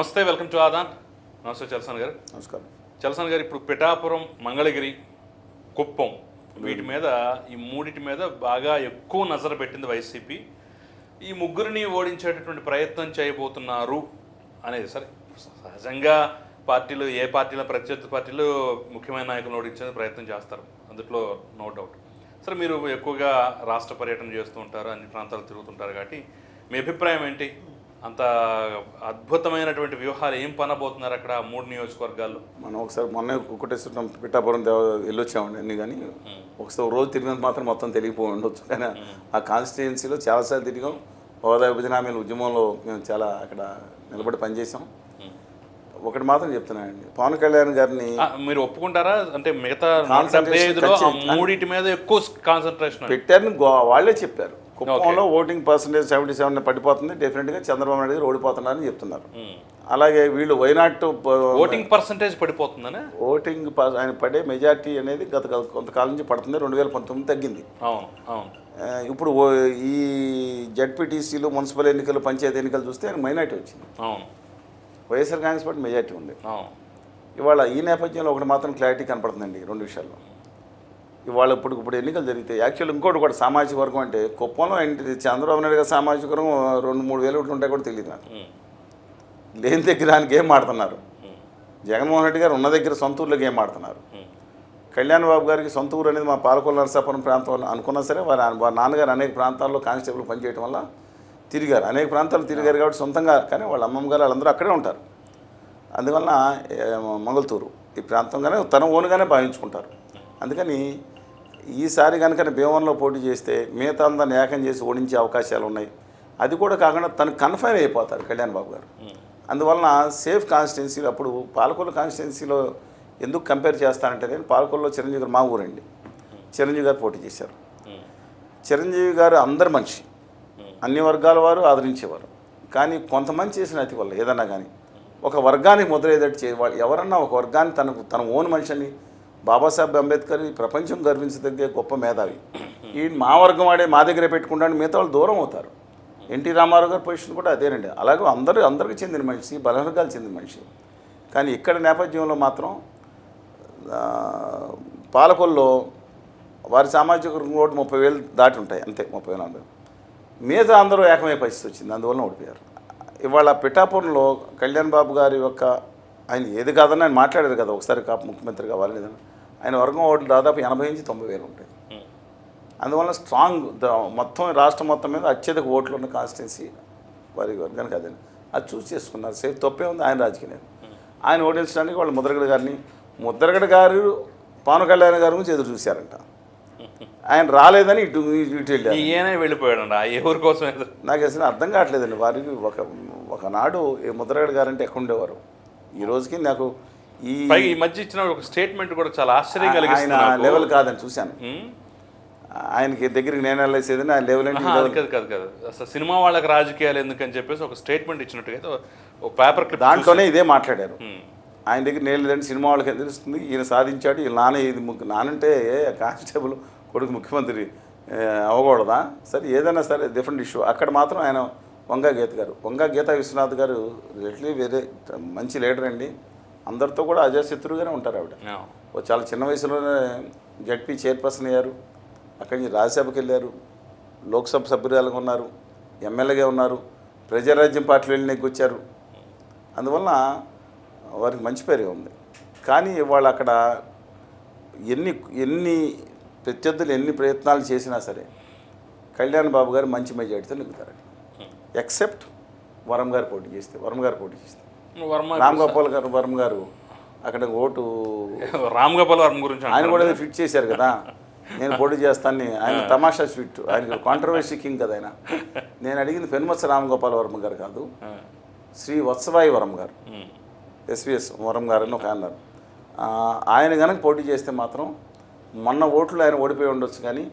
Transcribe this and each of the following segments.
నమస్తే welcome to Aadan. నమస్తే చలసాన్ గారు. నమస్కారం. చలసాన్ గారు ఇప్పుడు పిఠాపురం మంగళగిరి కుప్పం వీటి మీద ఈ మూడిటి మీద బాగా ఎక్కువ నజర పెట్టింది వైసీపీ. ఈ ముగ్గురిని ఓడించేటటువంటి ప్రయత్నం చేయబోతున్నారు అనేది సరే సహజంగా పార్టీలు ఏ పార్టీలో ప్రత్యర్థి పార్టీలు ముఖ్యమైన నాయకులను ఓడించే ప్రయత్నం చేస్తారు. అందులో నో డౌట్ సరే మీరు ఎక్కువగా రాష్ట్ర పర్యటన చేస్తూ ఉంటారు అన్ని ప్రాంతాలు తిరుగుతుంటారు కాబట్టి మీ అభిప్రాయం ఏంటి? అంత అద్భుతమైనటువంటి వ్యూహాలు ఏం పనబోతున్నారు అక్కడ మూడు నియోజకవర్గాల్లో? మనం ఒకసారి మొన్న కుక్కటేశ్వరం పిఠాపురం దేవ వెళ్ళొచ్చామండి అన్ని కానీ. ఒకసారి ఒక రోజు తిరిగినంత మాత్రం మొత్తం తెలియపోయి ఉండొచ్చు కానీ ఆ కాన్స్టిట్యుయెన్సీలో చాలాసార్లు తిరిగాం. హోదా విభజన హామీల ఉద్యమంలో మేము చాలా అక్కడ నిలబడి పనిచేసాం ఒకటి మాత్రం చెప్తున్నానండి. పవన్ కళ్యాణ్ గారిని మీరు ఒప్పుకుంటారా? అంటే మిగతా. మూడిటి మీద ఎక్కువ కాన్సన్ట్రేషన్. పెట్టారని వాళ్ళే చెప్పారు. కుప్పంలో ఓటింగ్ పర్సంటేజ్ సెవెంటీ సెవెన్ పడిపోతుంది. డెఫినెట్గా చంద్రబాబు నాయుడు గారు ఓడిపోతున్నారని చెప్తున్నారు. అలాగే వీళ్ళు వైనాట్ ఓటింగ్ పర్సంటేజ్ పడిపోతుందనే? ఓటింగ్ ఆయన పడే మెజార్టీ అనేది గత కొంతకాలం నుంచి పడుతుంది. రెండు వేల పంతొమ్మిది తగ్గింది. అవును అవును. ఆ, ఇప్పుడు ఈ జడ్పీటీసీలు మున్సిపల్ ఎన్నికలు పంచాయతీ ఎన్నికలు చూస్తే ఆయన మైనార్టీ వచ్చింది. అవును. వైఎస్ఆర్ కాంగ్రెస్ పార్టీ మెజార్టీ ఉంది. అవును. ఇవాళ ఈ నేపథ్యంలో ఒకటి మాత్రం క్లారిటీ కనపడుతుందండి రెండు విషయాల్లో. ఇవాళ ఇప్పుడు ఇప్పుడు ఎన్నికలు జరిగితే యాక్చువల్ ఇంకోటి కూడా సామాజిక వర్గం అంటే కుప్పంలో ఏంటి? చంద్రబాబు నాయుడు గారి సామాజిక వర్గం రెండు మూడు వేలు ఓట్లు ఉంటాయి కూడా తెలియదు నాకు. లేని దగ్గర ఆయన గేమ్ ఆడుతున్నారు? జగన్మోహన్ రెడ్డి గారు ఉన్న దగ్గర సొంత ఊర్లో గేమ్ ఆడుతున్నారు? కళ్యాణ్ బాబు గారికి సొంత ఊరు అనేది మా పాలకొల్లు నరసాపురం ప్రాంతంలో అనుకున్నా సరే వారి వారి నాన్నగారు అనేక ప్రాంతాల్లో కానిస్టేబుల్ పనిచేయడం వల్ల తిరిగారు. అనేక ప్రాంతాలు తిరిగారు కాబట్టి సొంతంగా కానీ వాళ్ళ అమ్మమ్మ గారు వాళ్ళందరూ అక్కడే ఉంటారు. అందువలన ఏ, మంగళతూరు ఈ ప్రాంతంగానే తన ఓనుగానే భావించుకుంటారు. అందుకని ఈసారి కనుక భీమవరంలో పోటీ చేస్తే మిగతా అందరిని ఏకం చేసి ఓడించే అవకాశాలు ఉన్నాయి. అది కూడా కాకుండా తను కన్ఫైన్ అయిపోతారు కళ్యాణ్ బాబు గారు. అందువలన సేఫ్ కాన్స్టిట్యున్సీలో అప్పుడు పాలకొల్లు కాన్స్టిట్యున్సీలో ఎందుకు కంపేర్ చేస్తానంటే నేను పాలకొల్లులో చిరంజీవి గారు మా ఊరండి. చిరంజీవి గారు పోటీ చేశారు. చిరంజీవి గారు అందరి మనిషి. అన్ని వర్గాల వారు ఆదరించేవారు. కానీ కొంతమంది చేసిన అతి వల్ల ఏదన్నా కానీ ఒక వర్గానికి ముద్రేదట్టు చే వా- ఎవరన్నా ఒక వర్గాన్ని తనకు తన ఓన్ మనిషిని బాబాసాహెబ్ అంబేద్కర్ ఈ ప్రపంచం గర్వించదగ్గ గొప్ప మేధావి. ఈ మా వర్గం వాడే మా దగ్గరే పెట్టుకుంటాను మిగతా వాళ్ళు దూరం అవుతారు. ఎన్టీ రామారావు గారి పొజిషన్ కూడా అదేనండి. అలాగే అందరూ అందరికీ చెందిన మనిషి బలవర్గాలు చెందిన మనిషి. కానీ ఇక్కడ నేపథ్యంలో మాత్రం పాలకొల్లో వారి సామాజిక ఓటు ముప్పై వేలు దాటి ఉంటాయి అంతే ముప్పై వేలు నలభై మిగతా అందరూ ఏకమయ్యే పరిస్థితి వచ్చింది అందువలన ఓడిపోయారు. ఇవాళ పిఠాపురంలో కళ్యాణ్ బాబు గారి యొక్క ఆయన ఏది కాదని ఆయన మాట్లాడారు కదా ఒకసారి కాపు ముఖ్యమంత్రి కావాలని. ఆయన వర్గం ఓట్లు దాదాపు ఎనభై నుంచి తొంభై వేలు ఉంటాయి. అందువల్ల స్ట్రాంగ్ మొత్తం రాష్ట్రం మొత్తం మీద అత్యధిక ఓట్లు ఉన్న కాన్స్టిట్యున్సీ వారి వర్గానికి అదే. అది చూస్ చేసుకున్నారు. సేఫ్ తప్పే ఉంది ఆయన రాజకీయం ఆయన ఓడించడానికి వాళ్ళు ముద్రగడ గారిని ముద్రగడ గారు పవన్ కళ్యాణ్ గారి గురించి ఎదురు చూశారంట. ఆయన రాలేదని ఇటు ఇటు వెళ్ళారు. ఈయనే వెళ్ళిపోయాడు ఊరి కోసం నాకు అసలు అర్థం కావట్లేదండి. వారికి ఒక ఒకనాడు ఈ ముద్రగడ గారు అంటే ఎక్కడ ఉండేవారు? ఈ రోజుకి నాకు ఈ ఈ మధ్య ఇచ్చిన ఒక స్టేట్మెంట్ కూడా చాలా ఆశ్చర్యం ఆయన కలిగిస్తుంది నాకు. లెవెల్ కాదని చూశాను. ఆయనకి దగ్గరికి నేను వెళ్ళేసేది ఆయన లెవెల్ ఈ కాదు కాదు కాదు. అసలు సినిమా వాళ్ళకి రాజకీయాలు ఎందుకని చెప్పేసి ఒక స్టేట్మెంట్ ఇచ్చినట్టుగా ఒక పేపర్ క్లిప్ దాంట్లోనే ఇదే మాట్లాడారు. ఆయన దగ్గర నేను లేదంటే సినిమా వాళ్ళకి తెలుస్తుంది? ఈయన సాధించాడు ఈయన నాన్న ఇది నానంటే కానిస్టేబుల్ కొడుకు ముఖ్యమంత్రి అవ్వకూడదా? సరే ఏదైనా సరే డిఫరెంట్ ఇష్యూ అక్కడ మాత్రం ఆయన వంగా గీత గారు. వంగా గీత విశ్వనాథ్ గారు లిటలీ వేరే మంచి లీడర్ అండి. అందరితో కూడా అజాశత్రువుగానే ఉంటారు ఆవిడ. చాలా చిన్న వయసులోనే జడ్పీ చైర్పర్సన్ అయ్యారు. అక్కడి నుంచి రాజ్యసభకి వెళ్ళారు. లోక్సభ సభ్యురాలుగా ఉన్నారు. ఎమ్మెల్యేగా ఉన్నారు. ప్రజారాజ్యం పార్టీలో వెళ్ళి నెగ్గొచ్చారు అందువలన వారికి మంచి పేరే ఉంది. కానీ వాళ్ళు అక్కడ ఎన్ని ఎన్ని ప్రత్యర్థులు ఎన్ని ప్రయత్నాలు చేసినా సరే కళ్యాణ్ బాబు గారు మంచి మెజార్టీతో నెగ్గుతారు ఎక్సెప్ట్ వరం గారు పోటీ చేస్తే వరం గారు పోటీ చేస్తే. రామ్ గోపాల్ గారు వరం గారు అక్కడ ఓటు రామ్ గోపాల్ వర్మ గురించి ఆయన. కూడా ఫిట్ చేశారు కదా. నేను పోటీ చేస్తాను ఆయన తమాషా స్వీట్ ఆయన కాంట్రవర్సీ కింగ్ కదా ఆయన. నేను అడిగింది పెనుమత్స రామగోపాల్ వర్మ గారు కాదు. శ్రీ వత్సవాయి వరం గారు. ఎస్విఎస్ వరం గారు అని ఒక అన్నారు ఆయన కనుక పోటీ చేస్తే మాత్రం మొన్న ఓట్లు ఆయన ఓడిపోయి ఉండొచ్చు కానీ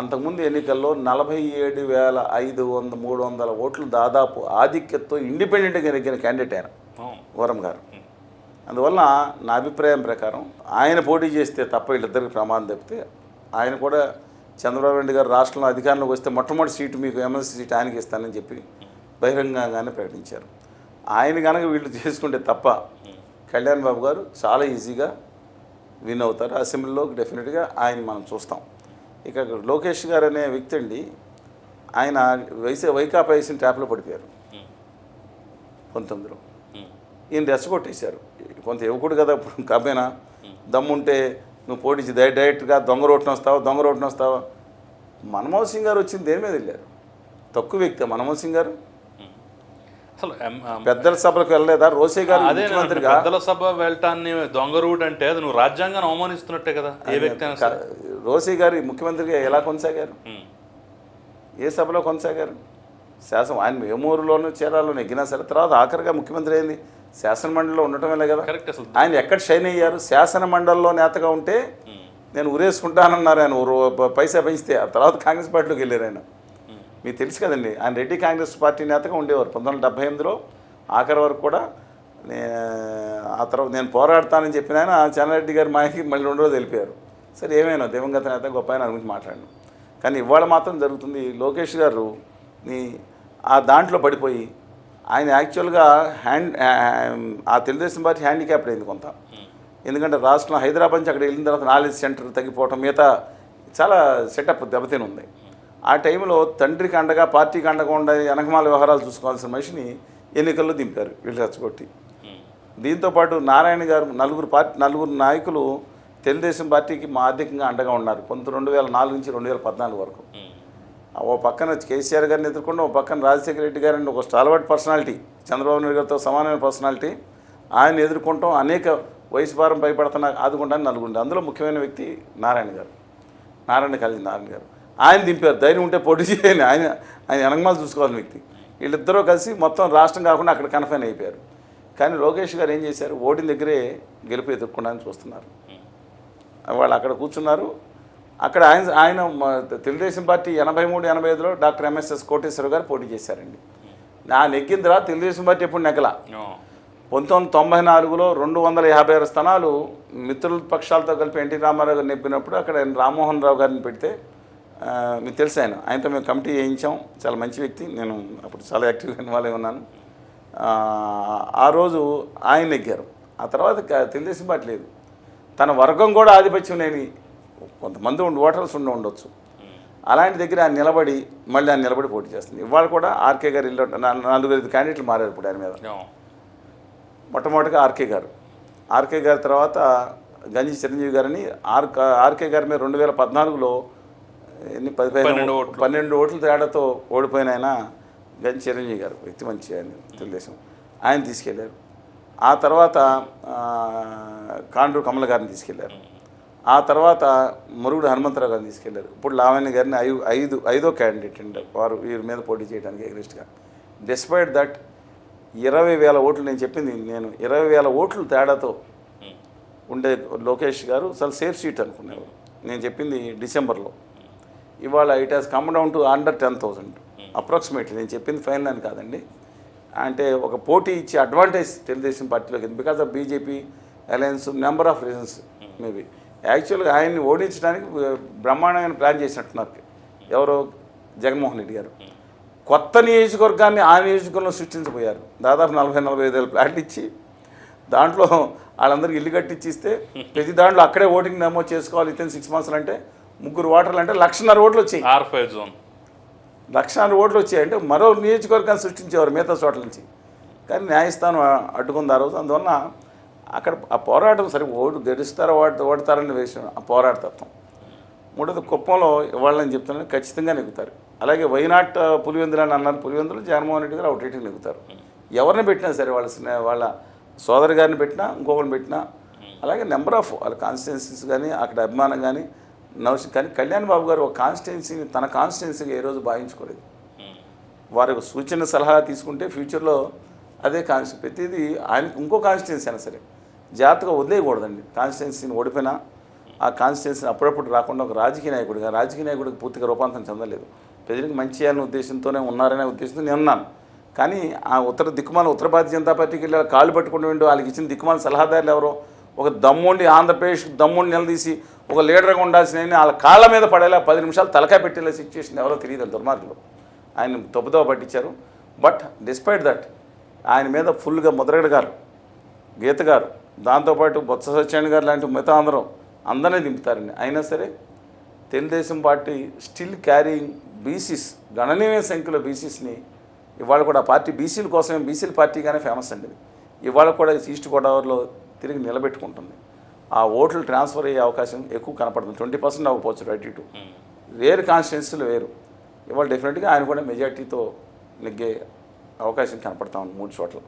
అంతకుముందు ఎన్నికల్లో నలభై ఏడు వేల ఐదు వంద మూడు వందల ఓట్లు దాదాపు ఆధిక్యతతో ఇండిపెండెంట్గా నెగ్గిన క్యాండిడేట్ ఆయన. వరం గారు. అందువల్ల నా అభిప్రాయం ప్రకారం ఆయన పోటీ చేస్తే తప్ప వీళ్ళిద్దరికి ప్రమాదం తప్పితే ఆయన కూడా చంద్రబాబు నాయుడు గారు రాష్ట్రంలో అధికారంలోకి వస్తే మొట్టమొదటి సీటు మీకు ఎమ్మెల్సీ సీట్ ఆయనకి ఇస్తానని చెప్పి బహిరంగంగానే ప్రకటించారు. ఆయన కనుక వీళ్ళు చేసుకుంటే తప్ప కళ్యాణ్ బాబు గారు చాలా ఈజీగా విన్ అవుతారు. అసెంబ్లీలో డెఫినెట్గా ఆయన మనం చూస్తాం. ఇక లోకేష్ గారు అనే వ్యక్తి అండి ఆయన వైసీ వైకాపా వేసిన ట్యాప్లో పడిపోయారు. పంతొమ్మిదిలో. ఈయన రెచ్చగొట్టేశారు కొంత యువకుడు కదా ఇప్పుడు కాపేనా దమ్ముంటే నువ్వు పోటీ డై డైరెక్ట్గా దొంగ రోడ్డున వస్తావా దొంగ రోడ్డున వస్తావా? మన్మోహన్ సింగ్ గారు వచ్చింది దేని మీద వెళ్ళారు? తక్కువ వ్యక్తి మన్మోహన్ సింగ్ గారు. అసలు పెద్దల సభలకు వెళ్ళలేదా? రోసే గారు అదే పెద్దల సభ వెళ్ళటాన్ని దొంగ రూట్ అంటే అది నువ్వు రాజ్యాంగాన్ని అవమానిస్తున్నట్టే కదా ఏ వ్యక్తి రోసే గారు ముఖ్యమంత్రిగా ఎలా కొనసాగారు? ఏ సభలో కొనసాగారు? శాసనం ఆయన వేమూరులోను చీరాల్లో నెగ్గినా సరే తర్వాత ఆఖరిగా ముఖ్యమంత్రి అయింది. శాసన మండలిలో ఉండటం వల్లే కదా. కరెక్ట్ అసలు. ఆయన ఎక్కడ షైన్ అయ్యారు? శాసన మండలిలో నేతగా ఉంటే నేను ఉరేసుకుంటానన్నారు ఆయన. పైసా పెంచితే. ఆ తర్వాత కాంగ్రెస్ పార్టీలోకి వెళ్ళారు ఆయన. ఉమ్, మీకు తెలుసు కదండి ఆయన రెడ్డి కాంగ్రెస్ పార్టీ నేతగా ఉండేవారు. పంతొమ్మిది వందల డెబ్బై ఎనిమిదిలో ఆఖరి వరకు కూడా ఆ తర్వాత నేను పోరాడతానని చెప్పిన ఆయన చెన్నారెడ్డి గారి మాయకి మళ్ళీ రెండు రోజులు వెళ్ళిపోయారు. సరే ఏమైనా దివంగత నేత గొప్ప ఆయన గురించి మాట్లాడను. కానీ ఇవాళ మాత్రం జరుగుతుంది. లోకేష్ గారు నీ ఆ దాంట్లో పడిపోయి ఆయన యాక్చువల్గా హ్యాండ్ ఆ తెలుగుదేశం పార్టీ హ్యాండిక్యాప్డ్ అయింది కొంత. ఎందుకంటే రాష్ట్రం హైదరాబాద్ నుంచి అక్కడ వెళ్ళిన తర్వాత నాలెడ్జ్ సెంటర్ తగ్గిపోవటం మిగతా చాలా సెటప్ దెబ్బతిని ఉంది. ఆ టైంలో తండ్రికి అండగా పార్టీకి అండగా ఉండే వెనకమాల వ్యవహారాలు చూసుకోవాల్సిన మనిషిని ఎన్నికల్లో దింపారు వీళ్ళు రెచ్చగొట్టి ఉమ్, దీంతోపాటు నారాయణ గారు నలుగురు పార్టీ నలుగురు నాయకులు తెలుగుదేశం పార్టీకి మా ఆర్థికంగా అండగా ఉన్నారు. కొంత రెండు వేల నాలుగు నుంచి రెండు వేల పద్నాలుగు వరకు. ఉమ్, ఓ పక్కన కేసీఆర్ గారిని ఎదుర్కొంటే ఓ పక్కన రాజశేఖర రెడ్డి గారిని ఒక స్టాల్వర్డ్ పర్సనాలిటీ చంద్రబాబు నాయుడు గారితో సమానమైన పర్సనాలిటీ ఆయన ఎదుర్కొంటాం అనేక వయసు భారం భయపడుతున్న ఆదుకుంటాను నలుగురు అందులో ముఖ్యమైన వ్యక్తి నారాయణ గారు. నారాయణ కలిసి నారాయణ గారు. ఆయన దింపారు. ధైర్యం ఉంటే పొడి చేయని ఆయన ఆయన వెనకమాల చూసుకోవాలని వ్యక్తి. వీళ్ళిద్దరూ కలిసి మొత్తం రాష్ట్రం కాకుండా అక్కడ కన్ఫైన్ అయిపోయారు. కానీ లోకేష్ గారు ఏం చేశారు? ఓటిన దగ్గరే గెలుపు ఎదుర్కొన్నారని చూస్తున్నారు. వాళ్ళు అక్కడ కూర్చున్నారు. అక్కడ ఆయన ఆయన తెలుగుదేశం పార్టీ ఎనభై మూడు ఎనభై ఐదులో డాక్టర్ ఎంఎస్ఎస్ కోటేశ్వర గారు పోటీ చేశారండి. నా నెగ్గిన తర్వాత తెలుగుదేశం పార్టీ ఎప్పుడు నెగ్గల. పంతొమ్మిది వందల తొంభై నాలుగులో రెండు వందల యాభై ఆరు స్థానాలు మిత్రుల పక్షాలతో కలిపి ఎన్టీ రామారావు గారు నెప్పినప్పుడు అక్కడ ఆయన రామ్మోహన్ రావు గారిని పెడితే మీకు తెలుసు ఆయన. ఆయనతో మేము కమిటీ చేయించాం చాలా మంచి వ్యక్తి. నేను అప్పుడు చాలా యాక్టివ్గా ఇన్వాల్వ్ ఉన్నాను. ఆ, రోజు ఆయన నెగ్గారు. ఆ తర్వాత తెలుగుదేశం పార్టీ లేదు. తన వర్గం కూడా ఆధిపత్యం లేని కొంతమంది ఉండి ఓటర్స్ ఉండి ఉండొచ్చు. అలాంటి దగ్గర ఆయన నిలబడి మళ్ళీ ఆయన నిలబడి పోటీ చేస్తుంది. ఇవాళ కూడా ఆర్కే గారు ఇల్లు నలుగురు ఐదు క్యాండిడేట్లు మారారు ఇప్పుడు ఆయన మీద. మొట్టమొదటిగా ఆర్కే గారు. ఆర్కే గారి తర్వాత గంజి చిరంజీవి గారని ఆర్ ఆర్కే గారి మీద రెండు వేల పద్నాలుగులో ఎన్ని పదిహేను ఓట్లు. పన్నెండు ఓట్ల తేడాతో ఓడిపోయిన ఆయన గంజి చిరంజీవి గారు. వ్యక్తి మంచి ఆయన తెలుగుదేశం. ఆయన తీసుకెళ్ళారు. ఆ తర్వాత కాండ్రు కమల గారిని తీసుకెళ్ళారు. ఆ తర్వాత మురుగుడు హనుమంతరావు గారిని తీసుకెళ్ళారు. ఇప్పుడు లావణ్య గారిని ఐదు ఐదు ఐదో క్యాండిడేట్ అండి వారు వీరి మీద పోటీ చేయడానికి ఎగ్రెస్ట్గా డిస్పైట్ దట్ ఇరవై వేల ఓట్లు నేను చెప్పింది నేను. ఇరవై వేల ఓట్లు తేడాతో ఉండే లోకేష్ గారు చాలా సేఫ్ సీట్ అనుకునేవారు. నేను చెప్పింది డిసెంబర్లో ఇవాళ it has come down to under ten thousand approximately నేను చెప్పింది ఫైనల్ అని కాదండి. అంటే ఒక పోటీ ఇచ్చే అడ్వాంటేజ్ తెలుగుదేశం పార్టీలోకి because of BJP alliance number of reasons maybe యాక్చువల్గా ఆయన్ని ఓడించడానికి బ్రహ్మాండమైన ప్లాన్ చేసినట్టున్నారు. ఎవరు జగన్మోహన్ రెడ్డి గారు. కొత్త నియోజకవర్గాన్ని ఆ నియోజకవర్గంలో సృష్టించబోయారు. దాదాపు నలభై నలభై ఐదు వేల ప్లాట్లు ఇచ్చి దాంట్లో వాళ్ళందరికీ ఇల్లు కట్టించి ఇస్తే ప్రతి దాంట్లో అక్కడే ఓటింగ్ నమోదు చేసుకోవాలి ఇతను సిక్స్ మంత్స్ అంటే ముగ్గురు ఓటర్లు అంటే లక్షన్నర ఓట్లు వచ్చాయి. R five zone. లక్షన్నర ఓట్లు వచ్చాయి అంటే మరో నియోజకవర్గాన్ని సృష్టించేవారు మిగతా చోట్ల నుంచి. కానీ న్యాయస్థానం అడ్డుకుంది ఆ రోజు. అందువల్ల అక్కడ ఆ పోరాటం సరే ఓటు గెలుస్తారో ఓటు ఓడతారని వేసిన ఆ పోరాట తత్వం. మూడోది కుప్పంలో ఇవ్వాలని చెప్తున్నాను ఖచ్చితంగా నెగ్గుతారు. అలాగే వైనాట్ పులివెందులు అని అన్నారు పులివెందులు జగన్మోహన్ రెడ్డి గారు అవుట్ రేటింగ్ నెగ్గుతారు. ఎవరిని పెట్టినా సరే వాళ్ళ వాళ్ళ సోదరు గారిని పెట్టినా ఇంకొకరిని పెట్టినా అలాగే నెంబర్ ఆఫ్ వాళ్ళ కాన్స్టిట్యున్సీస్ కానీ అక్కడ అభిమానం కానీ నవసి కానీ కళ్యాణ్ బాబు గారు ఒక కాన్స్టిట్యున్సీని తన కాన్స్టిట్యున్సీగా ఏ రోజు భావించుకోలేదు. వారి సూచన సలహా తీసుకుంటే ఫ్యూచర్లో అదే కాన్స్టి ప్రతిదీ ఆయన ఇంకో కాన్స్టిట్యున్సీ అయినా సరే జాగ్రత్తగా వదిలేయకూడదండి. కాన్స్టిట్యున్సీని ఓడిపోయినా ఆ కాన్స్టిట్యున్సీని అప్పుడప్పుడు రాకుండా ఒక రాజకీయ నాయకుడిగా రాజకీయ నాయకుడికి పూర్తిగా రూపాంతరం చెందలేదు. ప్రజలకు మంచి చేయాలనే ఉద్దేశంతోనే ఉన్నారనే ఉద్దేశంతో నేను ఉన్నాను. కానీ ఆ ఉత్తర దిక్కుమాల ఉత్తర భారతీయ జనతా పార్టీకి వెళ్ళి కాళ్ళు పట్టుకుని ఉండి వాళ్ళకి ఇచ్చిన దిక్కుమాల సలహాదారులు ఎవరో ఒక దమ్ముండి ఆంధ్రప్రదేశ్ దమ్ముండి నిలదీసి ఒక లీడర్గా ఉండాల్సిన వాళ్ళ కాళ్ళ మీద పడేలా పది నిమిషాలు తలకాయ పెట్టేలా సిచ్యువేషన్ ఎవరో తెలియదు దుర్మార్గులు. ఆయన తప్పుదోవ పట్టించారు. బట్ డిస్పైట్ దట్ ఆయన మీద ఫుల్గా ముద్రగడ గారు గీత గారు దాంతోపాటు బొత్స సత్యనారాయణ గారు లాంటి మిగతా అందరం అందరినీ దింపుతారండి. అయినా సరే Telugu Desam party still carrying BCs గణనీయమైన సంఖ్యలో బీసీస్ని ఇవాళ కూడా ఆ పార్టీ బీసీల కోసమే బీసీల పార్టీగానే ఫేమస్ అండి. ఇవాళ కూడా ఈస్ట్ గోదావరిలో తిరిగి నిలబెట్టుకుంటుంది. ఆ ఓట్లు ట్రాన్స్ఫర్ అయ్యే అవకాశం ఎక్కువ కనపడుతుంది. ట్వంటీ పర్సెంట్ అవ్వకపోవచ్చు రైట్ ఇటు. వేరు కాన్స్టిట్యున్సీలు వేరు. ఇవాళ డెఫినెట్గా ఆయన కూడా మెజార్టీతో నెగ్గే అవకాశం కనపడతా ఉంది మూడు చోట్ల.